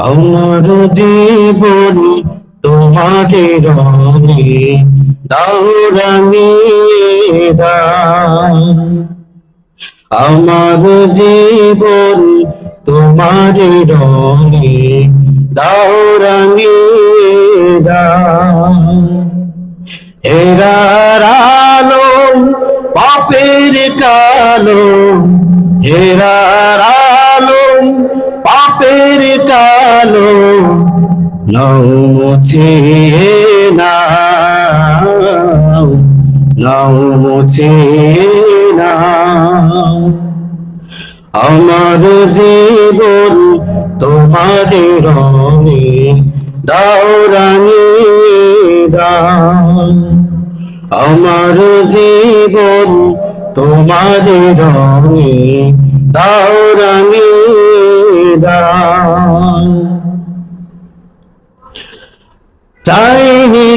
আমার জীবন তোমার রঙে দাউরানি আমার জীবন তোমার রঙে দাউরানি হেরার আলো, পাপের কালো আলো পাপের কালো নৌ মুছে নাও নৌ মুছে নাও। আমার জীবন তোমার রঙে দাও দাওরানি দাও। আমার জীবন তোমার রঙে দাও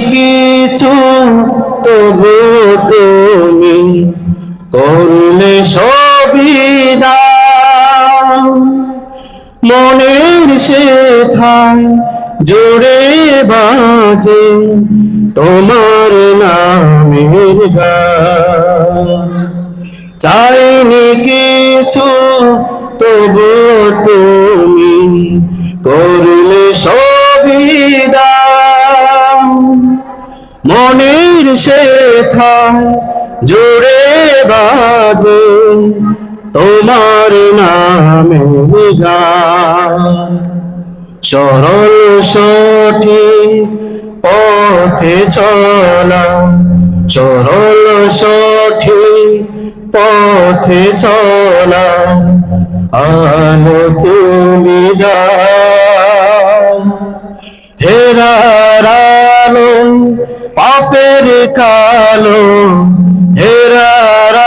কিছু তবু তুমি করলে সবিদা মনের শেথায় জোরে বাজে তোমার নামের চাইনি কিছু তবু তুমি করলে সবিদা মনের শেথায় জোরে বাজে, তোমার নামে সরল সঠিক পথে চলা সরল সঠিক পথে চলা আলো তুমি হেরার আলো পাপের কালো হেরার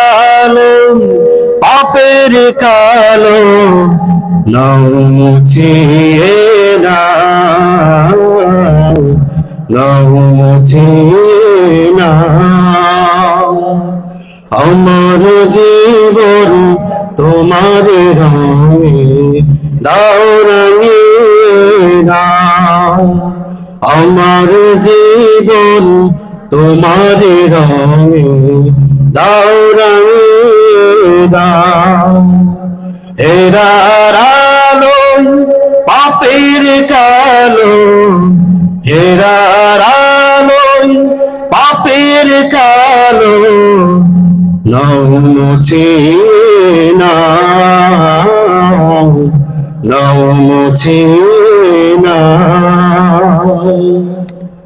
আলো পাপের কালো নৌ মুছিয়ে নাও নৌ মুছিয়ে নাও। আমার জীবন তোমার রঙে দাও রঙে দাও। আমার জীবন তোমার রঙে দাও দাও। পাপের কালো। হেরার আলো, পাপের কালো। নৌ মুছে নাও নৌ মুছে